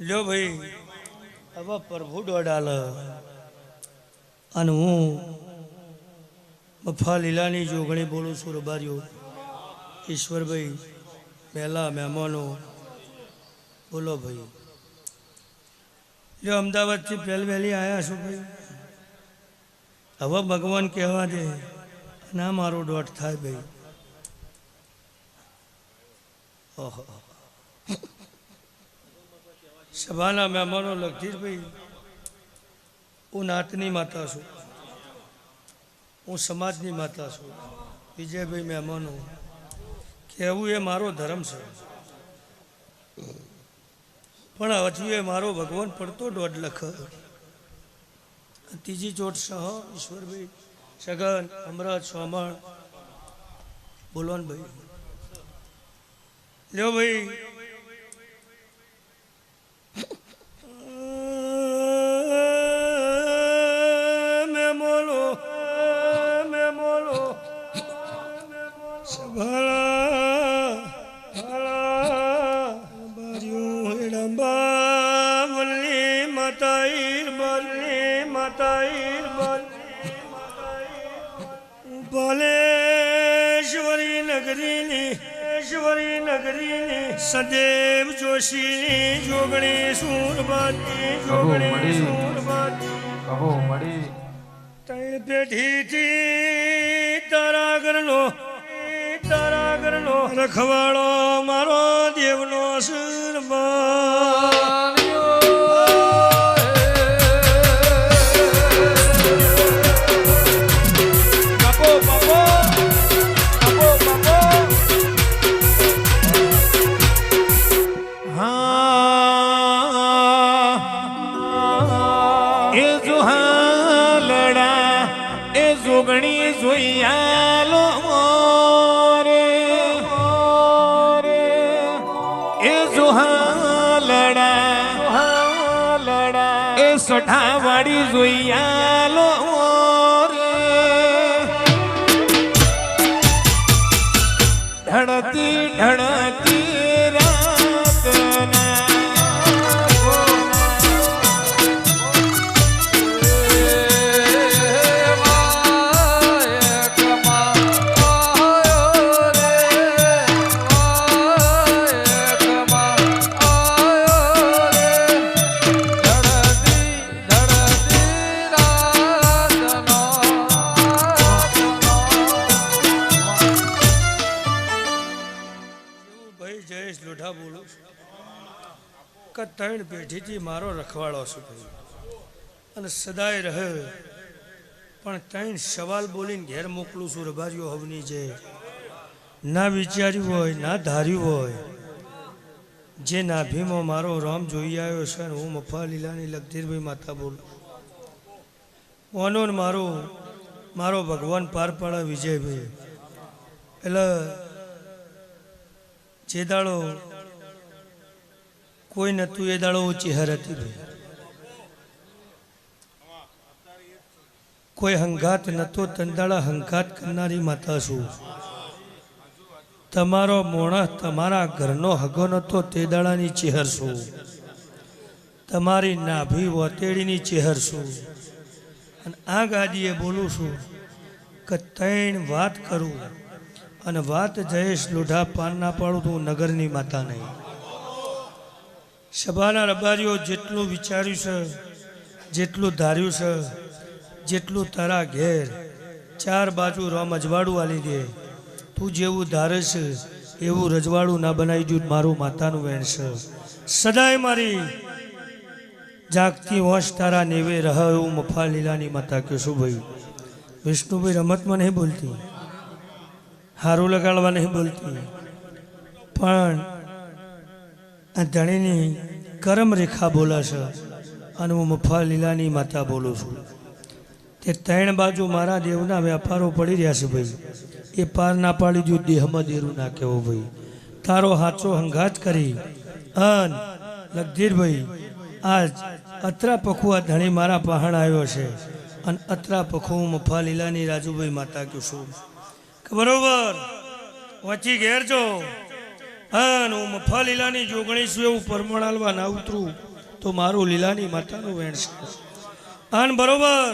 લ્યો ભાઈ. હવે પ્રભુ દોડાલ. અને હું મફા લીલાની જોગણી બોલું છું, રબારીઓ. ઈશ્વરભાઈ, પહેલા મહેમાનો. બોલો ભાઈ. લ્યો, અમદાવાદથી પહેલ વહેલી આવ્યા છો ભાઈ? હવે ભગવાન કહેવા દે, ના મારો દોઢ થાય ભાઈ. ઓહો. સભાના મહેમાનો લગધીરભાઈ, હું નાતની માતા છું. હું સમાજની માતા છું. વિજયભાઈ મહેમાનો, કહેવું એ મારો ધર્મ છે. પણ હજુ એ મારો ભગવાન પડતો દોઢ લખ. ત્રીજી ચોટ સહ ઈશ્વરભાઈ, સગન અમરત સોમણ બોલવાન ભાઈ લ્યો ભાઈ સદેવ જોશી જોગણી સુરબાતી જોગણી. સુરબાતી કહો મળી. તૈણ પેઢી થી તારા ઘરનો તારા ઘરનો રખવાળો મારો દેવનો સુરબા એ જુહાલડા એ જોગણી જોઈયાલો મોરે એ જુહાલડા હાલડા એ સઠાવાડી જોઈયાલો ઢળતી ઢળતી રાતના જયેશ બોલું. કે ત્રણ પેઢીથી મારો રખવાળો છું ભાઈ. અને સદાય રહે. પણ ત્રણ સવાલ બોલીને ઘેર મોકલું છું રબારીઓ હવની જે. ના વિચાર્યું હોય, ના ધાર્યું હોય. જે નાભીમાં મારો રામ જોઈ આવ્યો છે અને હું મફા લીલાની લગધીરભાઈ માતા બોલું ઓનો મારો મારો ભગવાન પાર પાડે વિજયભાઈ. એટલે જે દાડો કોઈ નતું એ દાડો ઊંચી હર હતી કોઈ હંગાત નતો તંદાળા હંગાત કરનારી માતા છું. તમારો મોણસ તમારા ઘરનો હગો નતો, તે દાડાની ચેહર છું. તમારી નાભી વતેડીની ચેહર છું. અને આ ગાદીએ બોલું છું કે ત્રણ વાત કરું. અને વાત જયેશ લોઢા પાન ના પાડું તું નગરની માતા નહીં. સભાના રબારીઓ જેટલું વિચાર્યું છે, જેટલું ધાર્યું છે, જેટલું તારા ઘેર ચાર બાજુ રમ અજવાળું આલી દે. તું જેવું ધારે છે, એવું રજવાડું ના બનાવી દઉં મારું માતાનું વેણ છે. સદાય મારી જાગતી હોશ તારા નેવે રહ એવું મફા લીલાની માતા કહેશું ભાઈ? વિષ્ણુભાઈ રમતમાં નહીં બોલતી. હારું લગાડવા નહીં બોલતી. પણ આ ધણીની કરમ રેખા બોલાશે અને હું મફા લીલાની માતા બોલું છું. તે ત્રણ બાજુ મારા દેવના વ્યાપારો પડી રહ્યા છે ભાઈ. એ પાર ના પાડી દઉં, દેહમાં દેરું ના કહેવો ભાઈ. તારો હાચો હંગાત કરી. અન લગધીરભાઈ આજ અત્રા પખુઆ ધણી મારા પહાણ આવ્યો છે. અને અત્રા પખુ હું મફા લીલાની રાજુભાઈ માતા કહું છું. બરોબર વાંચી ઘેર જો. હા હું મફા લીલાની જોગણી છું એવું પરમણ હાલવા ના ઉતરું, તો મારું લીલાની માતાનું વેણ છે. આન બરોબર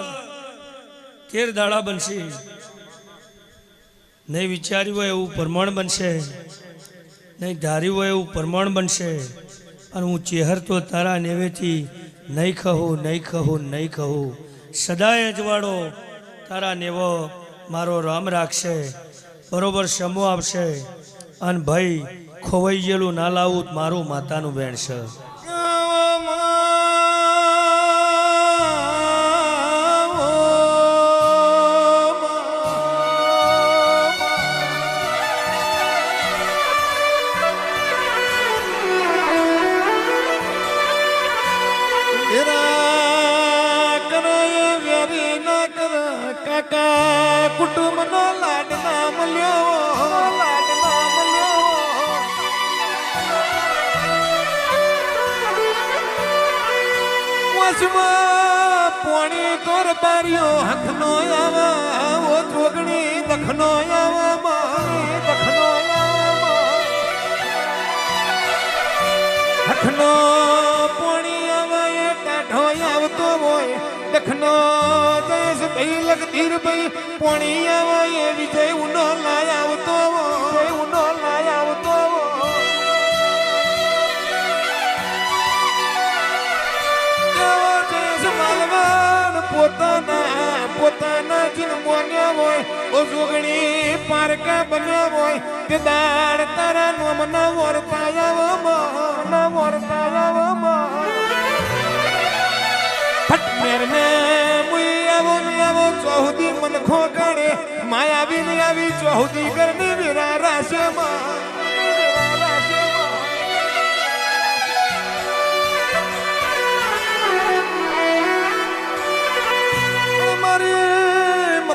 તેર દાડા બનશે. નહીં વિચાર્યું હોય એવું પ્રમાણ બનશે, નહીં ધાર્યું હોય એવું પ્રમાણ બનશે, અને હું ચેહર તો તારા નેવેથી નહીં કહું નહીં કહું નહીં કહું. સદાય અજવાળો તારા નેવો મારો રામ રાખશે. બરોબર સમો આપશે. અને ભાઈ ખોવાઈ ગયેલું ના લાવું મારું માતાનું બેન છે. કાકા કુટુંબ નો લાડ ના મળ્યો. વસમાં પોણી તોર બાર્યો હખનો આવા ઓ ચોગણી દખનો આવા મારી, દખનો હથનો પોણી આવા, એ ટાઢો આવતો હોય, દખનો જયેશ ભાઈ લગધીર ભાઈ પોણી આવા, એ વિજય ઉનો લાય આવતો હોય ઉનો લાય આવતો પોતાના પોતાના જન્મોને હોય ઓ જોગણી પારકા બન્યો હોય, તે દાડ તારા નોમના વરતાયા ના વરતાયા ફટ મેરને મુઈ આવો ને આવો, ચૌહદી મન ખોગણે માયાવી ને આવી ચૌહદી કરની વિરા રાશેમાં વિરા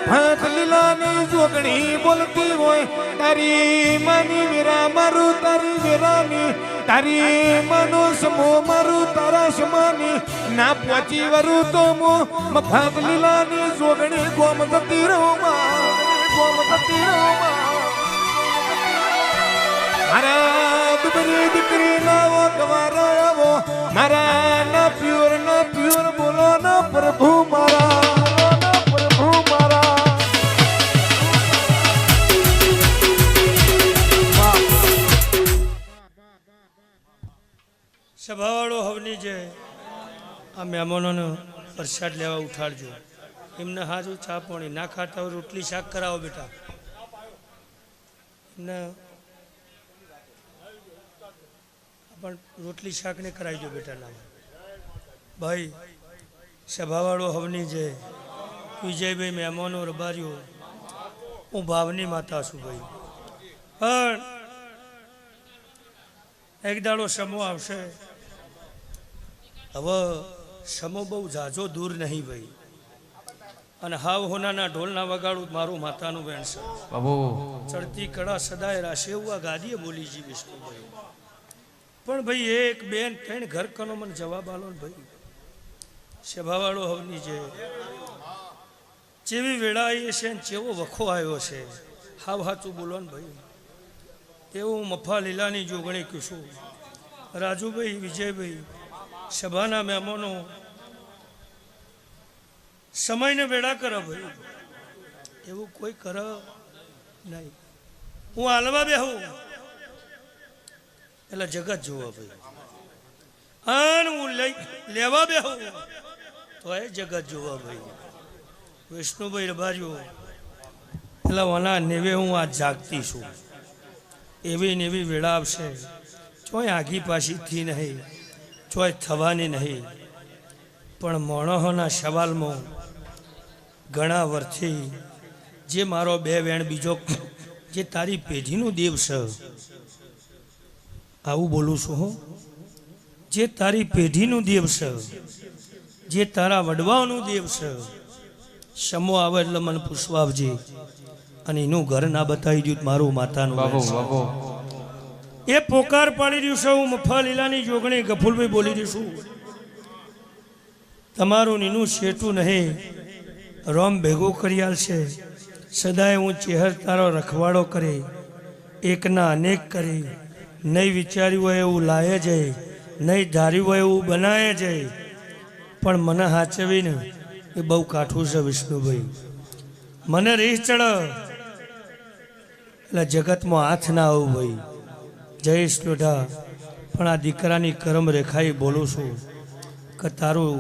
મફત લીલાની જોગણી બોલતી હોય, તારી માની વીરા મારું, તારી વીરાની, તારી માનો સમો મારું, તારા સમાની ના પહોંચી વરું તો મો મફત લીલાની જોગણી ગોમ થતી રહું ગોમ થતી રહું મારા દુબરી દીકરી નાવો તમારો આવો, મારા ના પ્યોર ના પ્યોર બોલો ના પ્રભુ મારા. સભાવાળો હવની જે આ મહેમાનોનો પ્રસાદ લેવા ઉઠાડજો. એમને હાજુ ચા પાણી, ના ખાતા હોય રોટલી, શાક કરાવો બેટા. એમને પણ રોટલી શાકને કરાવજો બેટા નામ ભાઈ, સભાવાળો હવની જે વિજયભાઈ મહેમાનો રબારીઓ, હું ભાવની માતા છું ભાઈ. પણ એક દાડો સમો આવશે. હવે સમો બહુ ઝાઝો દૂર નહીં ભાઈ. અને હાવ હોનાના ઢોલના વગાડું મારું માતાનું બહેન છે. બાબુ. ચડતી કળા સદાય રાશે એવું આ ગાદીએ બોલી જી વિષ્ણુભાઈ. પણ ભાઈ એક બેન ત્રણ ઘર કનો મને જવાબ આલો ને ભાઈ. સભાવાળો હવની જે જેવી વેળા આવી છે ને જેવો વખો આવ્યો છે. હાવ હાચું બોલો ને ભાઈ. એવું મફા લીલાની જોગણી કહીશું રાજુભાઈ વિજયભાઈ સભાના મહેમાનો, સમયને વેળા કરો ભાઈ. એવું કોઈ કર નહીં. હું હાલવા બેહું. એટલે જગત જોવા ભાઈ. આન હું લઈ, લેવા બેહું. તો એ જગત જોવા ભાઈ. વિષ્ણુભાઈ રબારીઓ એટલે વના નેવે હું આ જાગતી છું. એવી ને એવી વેળા આવશે. ચોય આગી પાછીથી નહીં. ચોય થવાની નહીં. પણ મોણોના સવાલમાં ઘણા વર્ષથી જે મારો બે વેણ બીજો જે તારી પેઢીનું દેવ છે આવું બોલું છું હું. જે તારી પેઢીનું દેવ છે જે તારા વડવાઓનું દેવ છે સમો આવે એટલે મને પૂછવા આવજે. અને એનું ઘર ના બતાવી દઉં મારું માતાનું એ પોકાર પાડી રહ્યું છે, હું મફા લીલાની જોગણી ગફુલભાઈ બોલી રહ્યું છું. તમારું નીનું શેઠું નહીં, રોમ ભેગો કરી આલશે. સદાય હું ચેહર તારો રખવાડો કરે, એકના અનેક કરે. નહીં વિચાર્યું હોય એવું લાયે જાય નહીં ધાર્યું હોય એવું બનાવે છે. પણ મને હાચવીને એ બહુ કાઠું છે વિષ્ણુભાઈ. મને રીસ ચડ, એટલે જગતમાં હાથ ના આવું ભાઈ. જયેશ લોઢા પણ આ દીકરાની કરમ રેખાએ બોલું છું કે તારું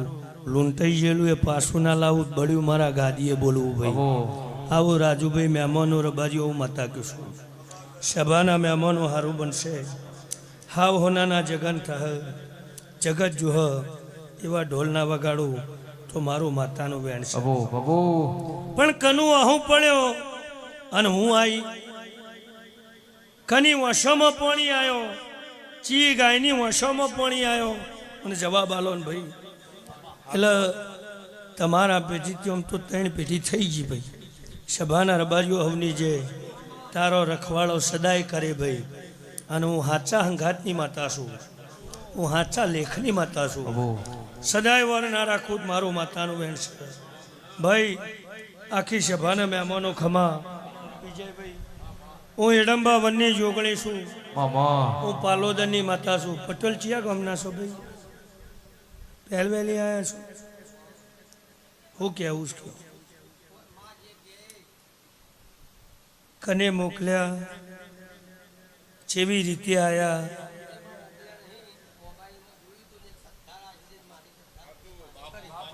લૂંટાઈ ગયેલું એ પાછું ના લાવું બળ્યું મારા ગાદીએ બોલવું ભાઈ. આવું રાજુભાઈ મહેમાનો રબાજી હું માતા કહીશું સભાના મહેમાનો સારું બનશે. હાવ હોનાના જગન થહ જગત જુહ એવા ઢોલના વગાડું તો મારું માતાનું વેણ છે. પણ કનુ અહું પડ્યો અને હું આવી કની વશોમાં પાણી આવ્યો ચી ગાયની વશોમાં પાણી આવ્યો અને જવાબ આલો ને ભાઈ એટલે તમારા પેઢીથી આમ તો ત્રણ પેઢી થઈ ગઈ ભાઈ. સભાના રબારીઓ હવની જે તારો રખવાળો સદાય કરે ભાઈ. અને હું હાચા હંઘાતની માતા છું. હું હાચા લેખની માતા છું. સદાય વરનારા ખુદ રાખું મારું માતાનું વેણ છે. ભાઈ આખી સભાના મહેમાનો ખમા. વિજયભાઈ હું એડંબા વનની જોગણી છું. મામા. હું પાલોદરની માતા છું. પટેલ ચિયા ગામના છો ભાઈ પહેલવેલી આવ્યા છું. હું કહેવું છું કને મોકલ્યા જેવી રીતે આયા.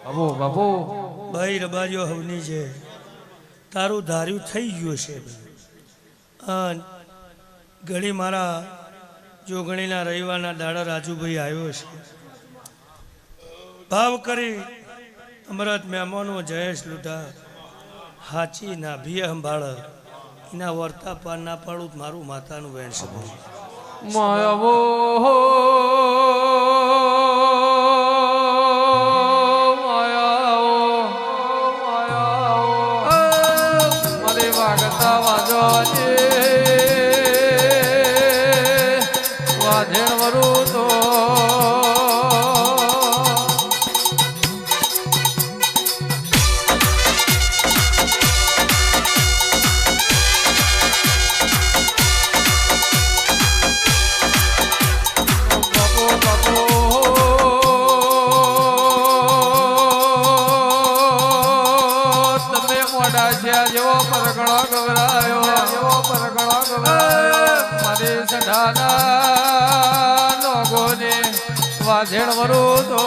બાપુ બાબો. ભાઈ રબારીઓ હવની છે. તારું ધાર્યું થઈ ગયું છે. અન ઘડી મારા જોગણીના રવિવારના દાડા રાજુભાઈ આવ્યો છે ભાવ કરી અમરત મહેમાનો જયેશ લૂંટા હાચી ના ભીય સંભાળ એના વર્તા પાર ના પાડું મારું માતાનું વેણ છે ભાઈ. માયાવો મારે વાગતા વાજવાજે જેવો પરગણો ગવરાયો. જેવો પરગણો ગવરાયો. મારી સઢાના લોકોને વાઝેણ વરું તો